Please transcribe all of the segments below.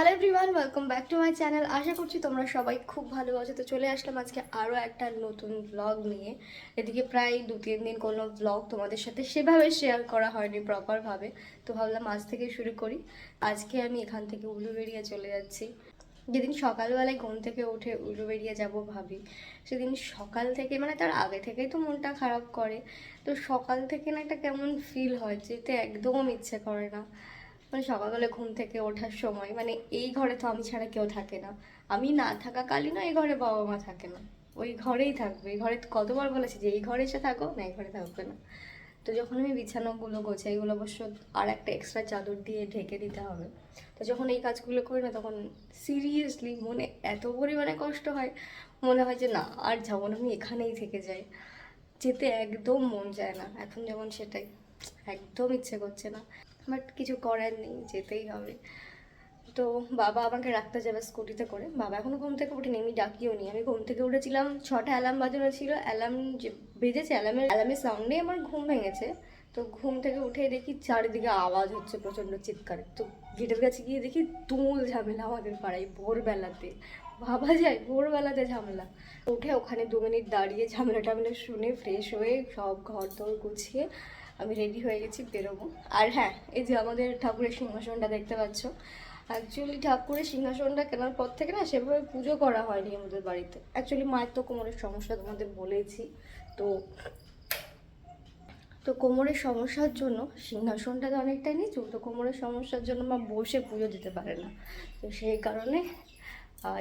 Hello everyone welcome back to my channel আশা করছি তোমরা সবাই খুব ভালো আছো। তো চলে আসলাম আজকে আরও একটা নতুন ব্লগ নিয়ে। এদিকে প্রায় দু তিন দিন কোনো ব্লগ তোমাদের সাথে সেভাবে শেয়ার করা হয়নি প্রপারভাবে তো ভাবলাম আজ থেকে শুরু করি। আজকে আমি এখান থেকে উলুবেড়িয়া চলে যাচ্ছি। যেদিন সকালবেলায় ঘুম থেকে উঠে উলুবেড়িয়া যাব ভাবি, সেদিন সকাল থেকে মানে তার আগে থেকেই তো মনটা খারাপ করে। তো সকাল থেকে না একটা কেমন ফিল হয়, যেতে একদম ইচ্ছে করে না। মানে সকালবেলা ঘুম থেকে ওঠার সময় মানে এই ঘরে তো আমি ছাড়া কেউ থাকে না। আমি না থাকাকালীন এই ঘরে বাবা মা থাকে না। ওই ঘরেই থাকবে। এই ঘরে কতবার বলেছি যে, এই ঘরে এসে থাকো, না এই ঘরে থাকবে না। তো যখন আমি বিছানাগুলো গোছাই, এগুলো অবশ্য আর একটা এক্সট্রা চাদর দিয়ে ঢেকে দিতে হবে। তো যখন এই কাজগুলো করি না, তখন সিরিয়াসলি মনে এত পরিমাণে কষ্ট হয়। মনে হয় যে, না, আর যাব না, আমি এখানেই থেকে যাই। যেতে একদম মন যায় না। এখন যেমন সেটাই, একদম ইচ্ছে করছে না। বাট কিছু করার নেই, যেতেই হবে। তো বাবা আমাকে রাখতে যাবে স্কুটিতে করে। বাবা এখনও ঘুম থেকে উঠেনি আমি ডাকিও নি। আমি ঘুম থেকে উঠেছিলাম, ছটা অ্যালার্ম বাজানো ছিল। অ্যালার্ম বেজেছে অ্যালার্মের অ্যালার্মের সাউন্ডে আমার ঘুম ভেঙেছে। তো ঘুম থেকে উঠে দেখি চারিদিকে আওয়াজ হচ্ছে, প্রচণ্ড চিৎকার। তো গেটের কাছে গিয়ে দেখি তুমুল ঝামেলা আমাদের পাড়ায় ভোরবেলাতে। ভাবা যায় ভোরবেলাতে ঝামেলা। উঠে ওখানে দু মিনিট দাঁড়িয়ে ঝামেলা টামেলা শুনে ফ্রেশ হয়ে সব ঘর দর গুছিয়ে আমি রেডি হয়ে গেছি, বেরোবো। আর হ্যাঁ এই যে আমাদের ঠাকুরের সিংহাসনটা দেখতে পাচ্ছ। অ্যাকচুয়ালি ঠাকুরের সিংহাসনটা কেনার পর থেকে না সেভাবে পুজো করা হয়নি আমাদের বাড়িতে। অ্যাকচুয়ালি মায়ের তো কোমরের সমস্যা তোমাদের বলেছি তো তো কোমরের সমস্যার জন্য সিংহাসনটা তো অনেকটাই নিচু, তো কোমরের সমস্যার জন্য মা বসে পুজো দিতে পারে না। তো সেই কারণে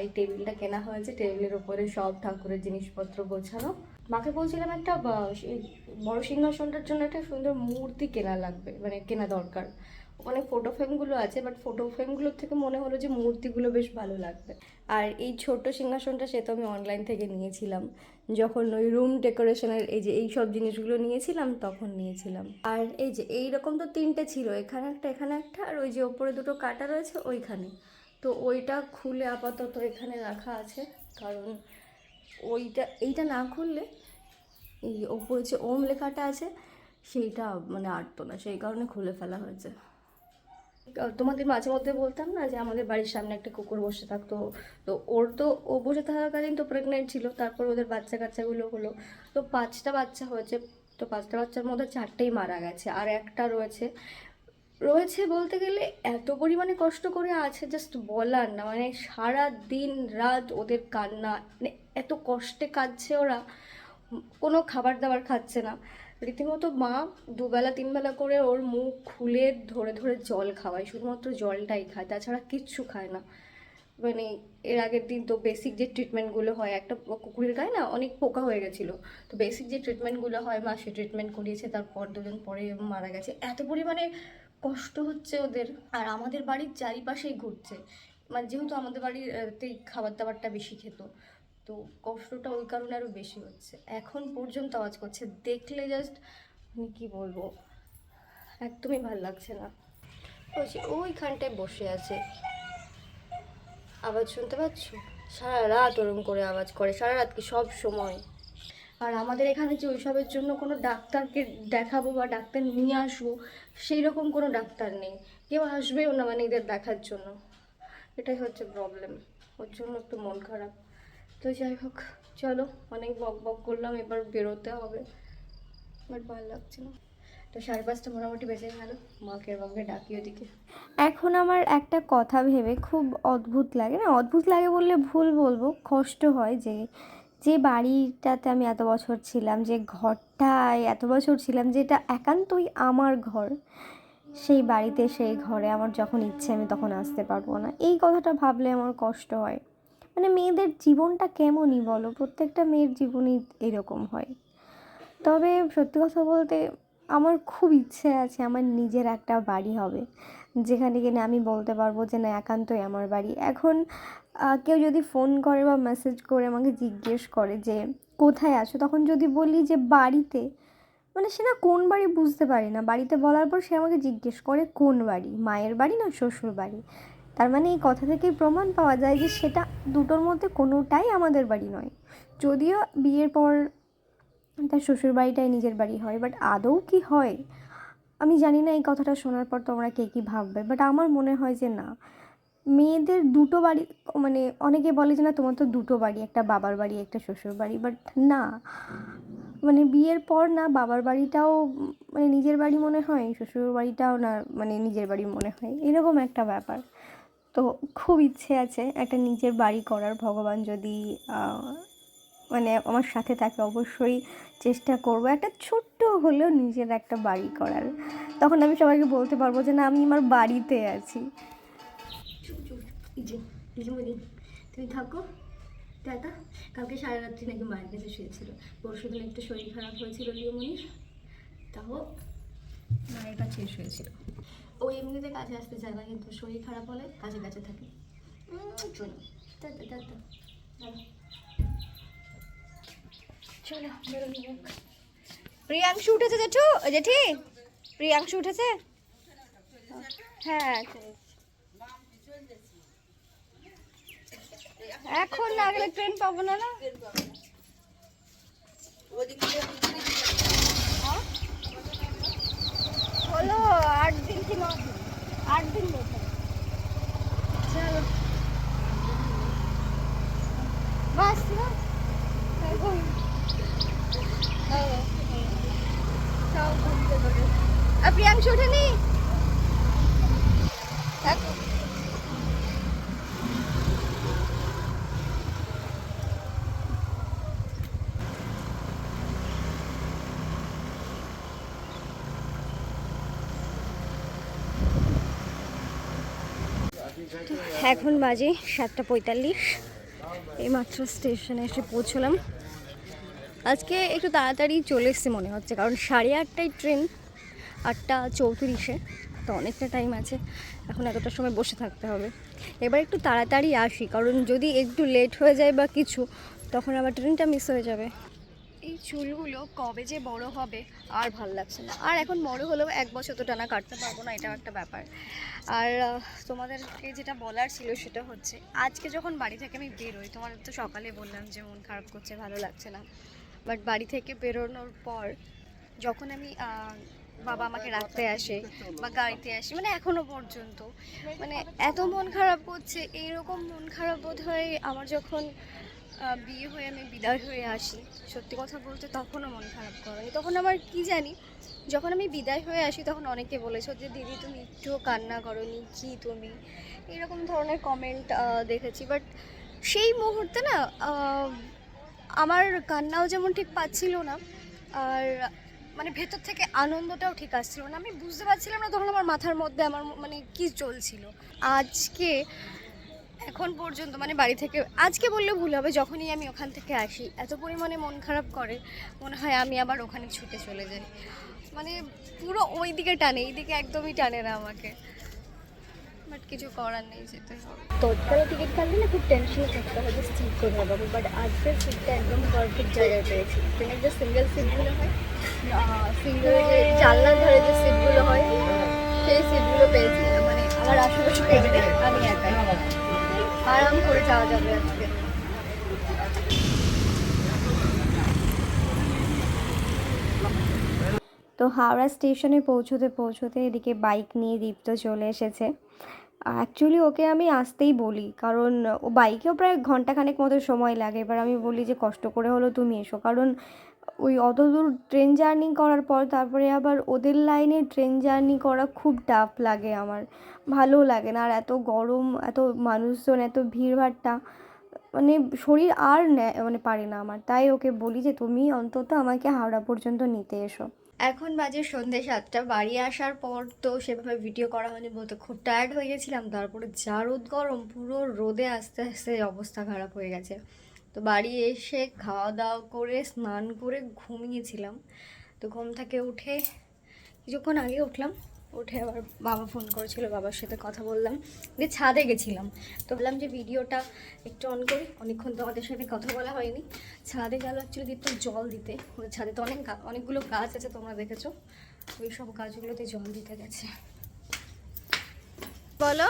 এই টেবিলটা কেনা হয়েছে। টেবিলের ওপরে সব ঠাকুরের জিনিসপত্র গোছানো। মাকে বলছিলাম একটা বড় সিংহাসনটার জন্য একটা সুন্দর মূর্তি কেনা লাগবে মানে কেনা দরকার। ওখানে ফটো ফ্রেমগুলো আছে বাট ফটো ফ্রেমগুলোর থেকে মনে হলো যে মূর্তিগুলো বেশ ভালো লাগবে। আর এই ছোট সিংহাসনটা সে তো আমি অনলাইন থেকে নিয়েছিলাম। যখন ওই রুম ডেকোরেশনের এই যে এই সব জিনিসগুলো নিয়েছিলাম, তখন নিয়েছিলাম। আর এই যে এই রকম তো তিনটে ছিল, এখানে একটা এখানে একটা, আর ওই যে ওপরে দুটো কাটা রয়েছে ওইখানে। তো ওইটা খুলে আপাতত এখানে রাখা আছে, কারণ ওইটা, এইটা না খুললে এই ওপরে যে ওম লেখাটা আছে, সেইটা মানে আটতো না, সেই কারণে খুলে ফেলা হয়েছে। তোমাদের মাঝে মধ্যে বলতাম না যে আমাদের বাড়ির সামনে একটা কুকুর বসে থাকতো? তো ওর তো, ও বসে থাকাকালীন তো প্রেগনেন্ট ছিল, তারপর ওদের বাচ্চা কাচ্চাগুলো হলো। তো পাঁচটা বাচ্চা হয়েছে, তো পাঁচটা বাচ্চার মধ্যে চারটেই মারা গেছে, আর একটা রয়েছে। রয়েছে বলতে গেলে এত পরিমাণে কষ্ট করে আছে জাস্ট বলার না মানে সারা দিন রাত ওদের কান্না মানে এত কষ্টে কাঁদছে ওরা। কোনো খাবার দাবার খাচ্ছে না। রীতিমতো মা দুবেলা, তিনবেলা করে ওর মুখ খুলে ধরে ধরে জল খাওয়ায়, শুধুমাত্র জলটাই খায়, তাছাড়া কিচ্ছু খায় না। মানে এর আগের দিন তো বেসিক যে ট্রিটমেন্টগুলো হয়, একটা কুকুরের গায়ে না অনেক পোকা হয়ে গেছিল। তো বেসিক যে ট্রিটমেন্টগুলো হয়, মা সে ট্রিটমেন্ট করিয়েছে, তারপর দুদিন পরে মারা গেছে। এত পরিমাণে কষ্ট হচ্ছে ওদের, আর আমাদের বাড়ির চারিপাশেই ঘুরছে। মানে যেহেতু আমাদের বাড়িতেই খাবার দাবারটা বেশি খেত। তো কষ্টটা ওই কারণে আরও বেশি হচ্ছে। এখন পর্যন্ত আওয়াজ করছে। দেখলে জাস্ট আমি কী বলব? একদমই ভালো লাগছে না। বলছি ওইখানটায় বসে আছে। আওয়াজ শুনতে পাচ্ছ? সারা রাত ওরম করে আওয়াজ করে। সারা রাত কি সব সময়? আর আমাদের এখানে যে ওইসবের জন্য কোনো ডাক্তারকে দেখাবো বা ডাক্তার নিয়ে আসব, সেই রকম কোনো ডাক্তার নেই। কেউ আসবেও না মানে এদের দেখার জন্য। এটাই হচ্ছে প্রবলেম ওর জন্য একটু মন খারাপ। তো যাই হোক, চলো, অনেক বক বক করলাম, এবার বেরোতে হবে। বাট ভালো লাগছে না। তো সাড়ে পাঁচটা মোটামুটি বেঁচে গেল, মাকে বাবাকে ডাকি ওদিকে। এখন আমার একটা কথা ভেবে খুব অদ্ভুত লাগে না? অদ্ভুত লাগে বললে ভুল বলব, কষ্ট হয় যে যে বাড়িটাতে আমি এত বছর ছিলাম, যে ঘরটায় এত বছর ছিলাম, যেটা একান্তই আমার ঘর, সেই বাড়িতে সেই ঘরে আমার যখন ইচ্ছে আমি তখন আসতে পারব না। এই কথাটা ভাবলে আমার কষ্ট হয়। মানে মেয়েদের জীবনটা কেমনই বলো? প্রত্যেকটা মেয়ের জীবনই এরকম হয়। তবে সত্যি কথা বলতে আমার খুব ইচ্ছে আছে আমার নিজের একটা বাড়ি হবে। যেখানে কিনা আমি বলতে পারব যে না, একান্তই আমার বাড়ি। এখন কেউ যদি ফোন করে বা মেসেজ করে আমাকে জিজ্ঞেস করে যে কোথায় আছো? তখন যদি বলি যে বাড়িতে মানে সে না কোন বাড়ি বুঝতে পারে না। বাড়িতে বলার পর সে আমাকে জিজ্ঞেস করে কোন বাড়ি? মায়ের বাড়ি না শ্বশুর বাড়ি? তার মানে এই কথা থেকেই প্রমাণ পাওয়া যায় যে সেটা দুটোর মধ্যে কোনোটাই আমাদের বাড়ি নয়। যদিও বিয়ের পর তার শ্বশুর বাড়িটাই নিজের বাড়ি হয় বাট আদৌ কি হয়? আমি জানি না এই কথাটা শোনার পর তোমরা কে কী ভাববে বাট আমার মনে হয় যে না। মেয়েদের দুটো বাড়ি মানে অনেকে বলে যে না, তোমার তো দুটো বাড়ি, একটা বাবার বাড়ি, একটা শ্বশুর বাড়ি বাট না। মানে বিয়ের পর না, বাবার বাড়িটাও মানে নিজের বাড়ি মনে হয়, শ্বশুর বাড়িটাও না মানে নিজের বাড়ি মনে হয়। এরকম একটা ব্যাপার। তো খুব ইচ্ছে আছে একটা নিজের বাড়ি করার। ভগবান যদি মানে আমার সাথে থাকে অবশ্যই চেষ্টা করব। একটা ছোট্ট হলেও নিজের একটা বাড়ি করার। তখন আমি সবাইকে বলতে পারব যে, না, আমি আমার বাড়িতে আছি। তুমি থাকো। টাটা। কালকে সারা রাত্রি নাকি মায়ের কাছে শুয়েছিল। পরশু দিন একটু শরীর খারাপ হয়েছিল লিওমনির। তাও মায়ের কাছে শুয়েছিল। ও এমনিতে কাছে আসতে চায় না কিন্তু শরীর খারাপ হলে কাছে কাছে থাকে। চলো। প্রিয়াংশু উঠেছে জেঠু? জেঠি? প্রিয়াংশু উঠেছে? হ্যাঁ এখন না গেলে ট্রেন পাবো না না হ্যাঁ? হলো আট দিন কি ন দিন? আট দিন চলো। বাস ঘুরে আর প্রিয়াংশু ওঠেনি দেখো এখন বাজে সাতটা পঁয়তাল্লিশ। এইমাত্র স্টেশনে এসে পৌঁছলাম। আজকে একটু তাড়াতাড়ি চলে এসছে মনে হচ্ছে, কারণ সাড়ে আটটায় ট্রেন, আটটা চৌত্রিশে, তো অনেকটা টাইম আছে। এখন এতটার সময় বসে থাকতে হবে। এবার একটু তাড়াতাড়ি আসি, কারণ যদি একটু লেট হয়ে যায় বা কিছু, তখন আবার ট্রেনটা মিস হয়ে যাবে। এই চুলগুলো কবে যে বড় হবে আর ভালো লাগছে না। আর এখন বড় হলেও এক বছর তো টানা কাটতে পারব না, এটাও একটা ব্যাপার। আর তোমাদেরকে যেটা বলার ছিল সেটা হচ্ছে, আজকে যখন বাড়ি থেকে আমি বেরোই তোমাদের তো সকালে বললাম যে মন খারাপ করছে, ভালো লাগছে না। বাট বাড়ি থেকে বেরোনোর পর যখন আমি বাবা আমাকে রাখতে আসে বা গাড়িতে আসে মানে এখনও পর্যন্ত মানে এত মন খারাপ করছে, এইরকম মন খারাপ বোধ হয় আমার যখন বিয়ে হয়ে আমি বিদায় হয়ে আসি। সত্যি কথা বলতে তখনও মন খারাপ করেনি। তখন আমার কি জানি, যখন আমি বিদায় হয়ে আসি তখন অনেকে বলেছ যে, দিদি, তুমি একটুও কান্না করনি, কি তুমি? এরকম ধরনের কমেন্ট দেখেছি। বাট সেই মুহূর্তে না আমার কান্নাও যেমন ঠিক পাচ্ছিল না, আর মানে ভেতর থেকে আনন্দটাও ঠিক আসছিল না। আমি বুঝতে পারছিলাম না তখন আমার মাথার মধ্যে আমার মানে কি চলছিল। আজকে এখন পর্যন্ত মানে বাড়ি থেকে আজকে বললে ভুল হবে যখনই আমি ওখান থেকে আসি এত পরিমাণে মন খারাপ করে মনে হয় আমি আবার ওখানে ছুটে চলে যাই। মানে পুরো ওই দিকে টানে এই দিকে একদমই টানে না আমাকে। বাট কিছু করার নেই যেতে হবে। তৎকালে টিকিট কাটলে না খুব টেনশনে থাকতে হবে যে সিট কোথায় পাবো বাট আজকের সিটটা একদম পারফেক্ট জায়গায় পেয়েছি। ট্রেনের যে সিঙ্গেল সিটগুলো হয় সিঙ্গেল জানলার ধারে যে সিটগুলো হয় সেই সিটগুলো পেয়েছি। মানে আমার আশেপাশে আমি একাই। আরাম করে যাওয়া যাবে আজকে। তো হাওড়া স্টেশনে পৌঁছতে পৌঁছতে এদিকে বাইক নিয়ে দীপ্ত চলে এসেছে। অ্যাকচুয়ালি ওকে আমি আসতেই বলি, কারণ ও বাইকেও প্রায় ঘন্টাখানেক মতো সময় লাগে। এবার আমি বলি যে, কষ্ট করে হলো তুমি এসো। কারণ ওই অত দূর ট্রেন জার্নি করার পর তারপরে আবার ওদের লাইনে ট্রেন জার্নি করা খুব টাফ লাগে আমার। ভালো লাগে না আর এত গরম, এত মানুষজন, এত ভিড়ভাট্টা। মানে শরীর আর নেয় মানে পারে না আমার। তাই ওকে বলি যে তুমি অন্তত আমাকে হাওড়া পর্যন্ত নিতে এসো। এখন বাজে সন্ধ্যে সাতটা, বাড়ি আসার পর তো সেভাবে ভিডিও করা হয়নি বলতে খুব টায়ার্ড হয়ে গেছিলাম। তারপরে যা রোদ গরম, পুরো রোদে আস্তে আস্তে অবস্থা খারাপ হয়ে গেছে। তো বাড়ি এসে খাওয়া দাওয়া করে, স্নান করে ঘুমিয়েছিলাম। তো ঘুম থেকে উঠে, কিছুক্ষণ আগে উঠলাম। উঠে আবার বাবা ফোন করেছিল, বাবার সাথে কথা বললাম। দিয়ে ছাদে গেছিলাম। তো বললাম যে ভিডিওটা একটু অন করি। অনেকক্ষণ তোমাদের সাথে কথা বলা হয়নি। ছাদে গেল অ্যাকচুয়ালি দীপ্ত জল দিতে। ওদের ছাদে তো অনেক অনেকগুলো গাছ আছে তোমরা দেখেছ। ওই সব গাছগুলোতে জল দিতে গেছে। বলো।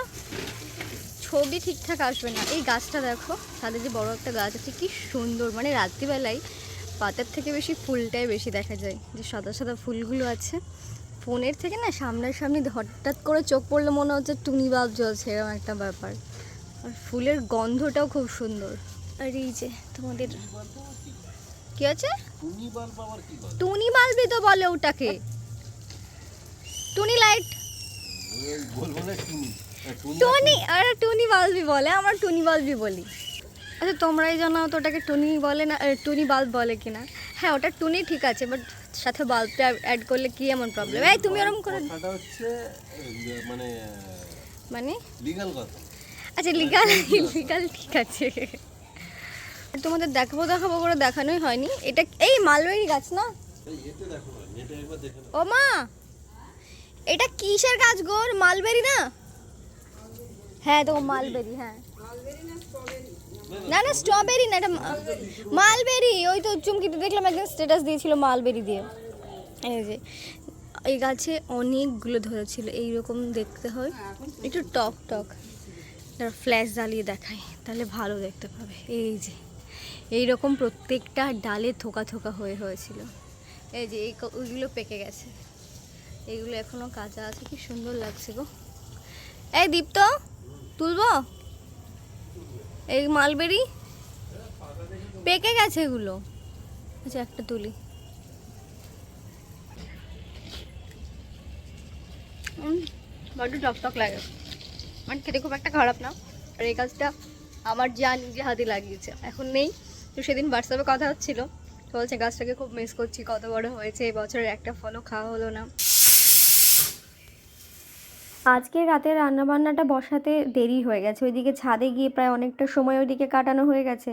ছবি ঠিকঠাক আসবে না। এই গাছটা দেখো ছাদে যে বড় একটা গাছ আছে কি সুন্দর। মানে রাত্রিবেলায় পাতার থেকে বেশি ফুলটাই বেশি দেখা যায় যে সাদা সাদা ফুলগুলো আছে। ফোনের থেকে না সামনাসামনি হঠাৎ করে চোখ পড়লে মনে হচ্ছে টুনি বাল্ব জ্বলছে এরকম একটা ব্যাপার। আর ফুলের গন্ধটাও খুব সুন্দর। আর এই যে তোমাদের কি আছে? টুনি বাল্বই তো বলে ওটাকে। টুনি লাইট। বলব না টুনি। টুনি আরে টুনি বাল্বই বলে আমরা টুনি বাল্বই বলি। আচ্ছা তোমরাই জানাও তো ওটাকে টুনি বলে না টুনি বাল্ব বলে কিনা। হ্যাঁ ওটা টুনি ঠিক আছে বাট সাথে বাল্বটা অ্যাড করলে কি এমন প্রবলেম এই তুমি ওরকম করে। হচ্ছে মানে মানে? লিগাল কথা। আচ্ছা লিগাল লিগাল ঠিক আছে। তোমাদের দেখাবো দেখাবো করে দেখানোই হয়নি। এটা এই মালবেরি গাছ না? ও মা এটা কিসের গাছ গোর মালবেরি না? হ্যাঁ তো মালবেরি হ্যাঁ। না না স্ট্রবেরি না, এটা মালবেরি ওই তো চুমকিতে দেখলাম একদিন স্ট্যাটাস দিয়েছিল মালবেরি দিয়ে। এই যে, এই গাছে অনেকগুলো ধরেছিল, এইরকম দেখতে হয়। একটু টক টক। ফ্ল্যাশ জ্বালিয়ে দেখায়, তাহলে ভালো দেখতে পাবে। এই যে, এইরকম প্রত্যেকটা ডালে থোকা থোকা হয়ে হয়েছিল। এই যে, এই ওইগুলো পেকে গেছে। এইগুলো এখনও কাঁচা আছে, কি সুন্দর লাগছে গো। এই দীপ্ত তুলবো? এই মালবেরি? পেকে গেছে এগুলো। আচ্ছা একটা তুলি। বড্ড টক টক লাগে। মানে খেতে খুব একটা খারাপ না। আর এই গাছটা আমার যা নিজে হাতে লাগিয়েছে। এখন নেই। তো সেদিন হোয়াটসঅ্যাপে কথা হচ্ছিল। বলছে, গাছটাকে খুব মিস করছি। কত বড় হয়েছে? এই বছরের একটা ফলও খাওয়া হলো না। আজকে রাতে রান্নাবান্নাটা বসাতে দেরি হয়ে গেছে। ওইদিকে ছাদে গিয়ে প্রায় অনেকটা সময় ওইদিকে কাটানো হয়ে গেছে।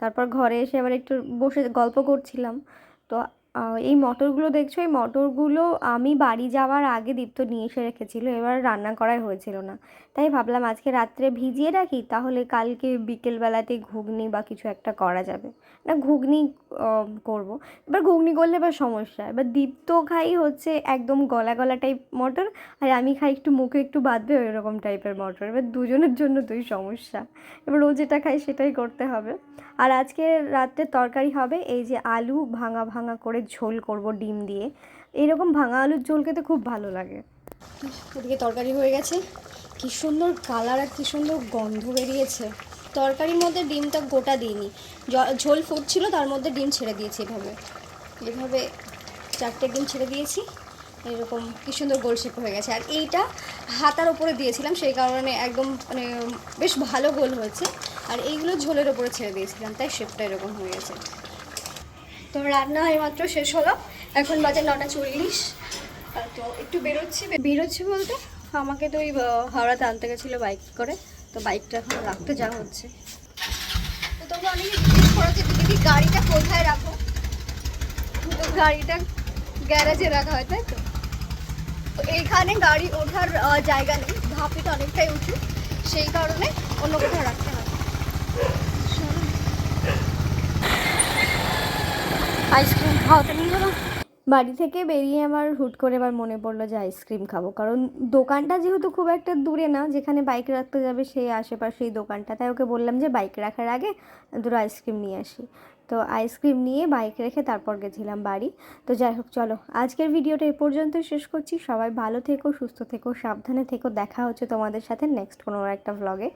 তারপর ঘরে এসে আবার একটু বসে গল্প করছিলাম। তো এই মটরগুলো দেখছ? এই মটরগুলো আমি বাড়ি যাওয়ার আগে দীপ্ত নিয়ে এসে রেখেছিল, এবার রান্না করাই হয়েছিল না। তাই ভাবলাম আজকে রাত্রে ভিজিয়ে রাখি, তাহলে কালকে বিকেলবেলাতে ঘুগনি বা কিছু একটা করা যাবে। না, ঘুগনি করব। এবার ঘুগনি করলে এবার সমস্যা। এবার দীপ্ত খাই হচ্ছে একদম গলা গলা টাইপ মটর, আর আমি খাই একটু মুখে একটু বাঁধবে ওই রকম টাইপের মটর। এবার দুজনের জন্য দুই সমস্যা। এবার ও যেটা খাই সেটাই করতে হবে। আর আজকে রাত্রে তরকারি হবে, এই যে আলু ভাঙা ভাঙা করে ঝোল করব ডিম দিয়ে। এইরকম ভাঙা আলুর ঝোল খেতে খুব ভালো লাগে। ওদিকে তরকারি হয়ে গেছে। কি সুন্দর কালার আর কি সুন্দর গন্ধ বেরিয়েছে। তরকারির মধ্যে ডিমটা গোটা দিইনি। ঝোল ফুটছিল, তার মধ্যে ডিম ছেড়ে দিয়েছি এভাবে। এভাবে চারটে ডিম ছেড়ে দিয়েছি। এরকম কি সুন্দর গোল শেপ হয়ে গেছে। আর এইটা হাতার ওপরে দিয়েছিলাম, সেই কারণে একদম মানে বেশ ভালো গোল হয়েছে। আর এইগুলো ঝোলের ওপরে ছেড়ে দিয়েছিলাম, তাই শেপটা এরকম হয়ে গেছে। তো রান্না এইমাত্র শেষ হলো। এখন বাজে নটা চল্লিশ। তো একটু বেরোচ্ছি। বেরোচ্ছি বলতে আমাকে তো ওই হাওড়াতে আনতে গেছিল বাইক করে। তো বাইকটা এখন রাখতে যাওয়া হচ্ছে। তো তোমরা অনেকে জিজ্ঞেস করো যে দিদি গাড়িটা কোথায় রাখো? তো গাড়িটা গ্যারেজে রাখা হয়, তাই তো? তো এইখানে গাড়ি ওঠার জায়গা নেই। ধাপিটা অনেকটাই উঁচু। সেই কারণে অন্য কোথাও রাখতে হয় আইসক্রিম খাওয়াতে নিয়ে যাব। বাড়ি থেকে বেরিয়ে আমার হুট করে এবার মনে পড়ল যে আইসক্রিম খাব। কারণ দোকানটা যেহেতু খুব একটা দূরে না, যেখানে বাইক রাখতে যাবে সেই আশেপাশেই দোকানটা। তাই ওকে বললাম যে বাইক রাখার আগে দুটো আইসক্রিম নিয়ে আসি। তো আইসক্রিম নিয়ে বাইক রেখে তারপর গেছিলাম বাড়ি। তো যাই হোক, চলো আজকের ভিডিওটা এ পর্যন্তই শেষ করছি। সবাই ভালো থেকো, সুস্থ থেকো, সাবধানে থেকো। দেখা হচ্ছে তোমাদের সাথে নেক্সট কোনো একটা ভ্লগে